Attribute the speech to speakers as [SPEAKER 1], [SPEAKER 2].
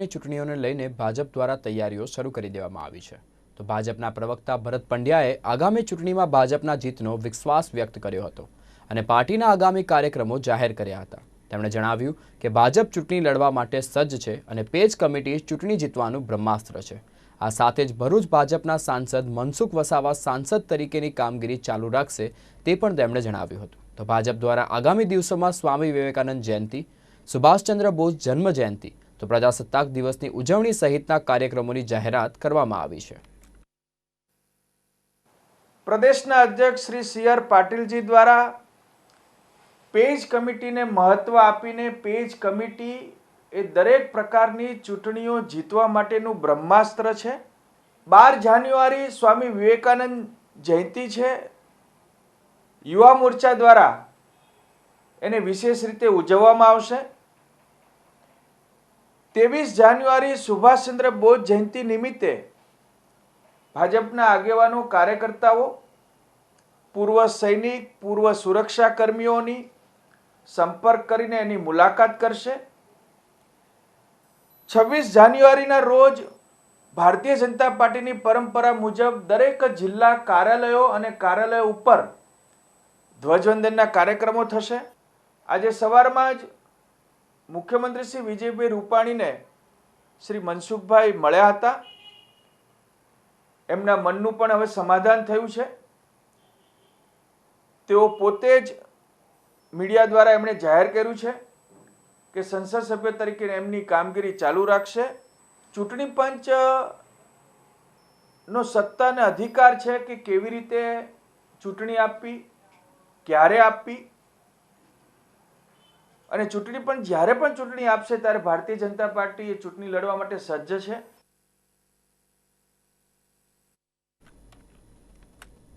[SPEAKER 1] ચૂંટણીઓને લઈને ભાજપ દ્વારા તૈયારીઓ શરૂ કરી દેવામાં આવી છે. તો ભાજપના પ્રવક્તા ભરત પંડ્યાએ આગામી ચૂંટણીમાં ભાજપના જીતનો વિશ્વાસ વ્યક્ત કર્યો હતો અને પાર્ટીના આગામી કાર્યક્રમો જાહેર કર્યા હતા. તેમણે જણાવ્યું કે ભાજપ ચૂંટણી લડવા માટે સજ્જ છે અને પેજ કમિટી ચૂંટણી જીતવાનું બ્રહ્માસ્ત્ર છે. આ સાથે જ ભરૂચ ભાજપના સાંસદ મનસુખ વસાવા સાંસદ તરીકેની કામગીરી ચાલુ રાખશે તે પણ તેમણે જણાવ્યું હતું. તો ભાજપ દ્વારા આગામી દિવસોમાં સ્વામી વિવેકાનંદ જયંતિ, સુભાષચંદ્ર બોઝ જન્મ જયંતિ તો પ્રજાસત્તાક દિવસની ઉજવણી સહિતના કાર્યક્રમોની જાહેરાત કરવામાં આવી છે.
[SPEAKER 2] પ્રદેશના અધ્યક્ષ શ્રી સી આર પાટીલજી દ્વારા પેજ કમિટીને મહત્વ આપીને પેજ કમિટી એ દરેક પ્રકારની ચૂંટણીઓ જીતવા માટેનું બ્રહ્માસ્ત્ર છે. બાર જાન્યુઆરી સ્વામી વિવેકાનંદ જયંતિ છે. યુવા મોરચા દ્વારા એને વિશેષ રીતે ઉજવવામાં આવશે. ત્રેવીસ જાન્યુઆરી સુભાષચંદ્ર બોઝ જયંતિ નિમિત્તે ભાજપના આગેવાનો, કાર્યકર્તાઓ, પૂર્વ સૈનિક, પૂર્વ સુરક્ષા કર્મીઓની સંપર્ક કરીને એની મુલાકાત કરશે. છવ્વીસ જાન્યુઆરીના રોજ ભારતીય જનતા પાર્ટીની પરંપરા મુજબ દરેક જિલ્લા કાર્યાલયો અને કાર્યાલયો ઉપર ધ્વજવંદનના કાર્યક્રમો થશે. આજે સવારમાં જ મુખ્યમંત્રી શ્રી વિજયભાઈ રૂપાણીને શ્રી મનસુખભાઈ મળ્યા હતા. એમના મનનું પણ હવે સમાધાન થયું છે. તેઓ પોતે જ મીડિયા દ્વારા એમણે જાહેર કર્યું છે કે સંસદ સભ્ય તરીકે એમની કામગીરી ચાલુ રાખશે. ચૂંટણી પંચ નો સત્તા અને અધિકાર છે કે કેવી રીતે ચૂંટણી આપવી, ક્યારે આપવી અને ચૂંટણી પણ જ્યારે પણ ચૂંટણી આપશે ત્યારે ભારતીય જનતા પાર્ટી એ ચૂંટણી લડવા માટે સજ્જ છે.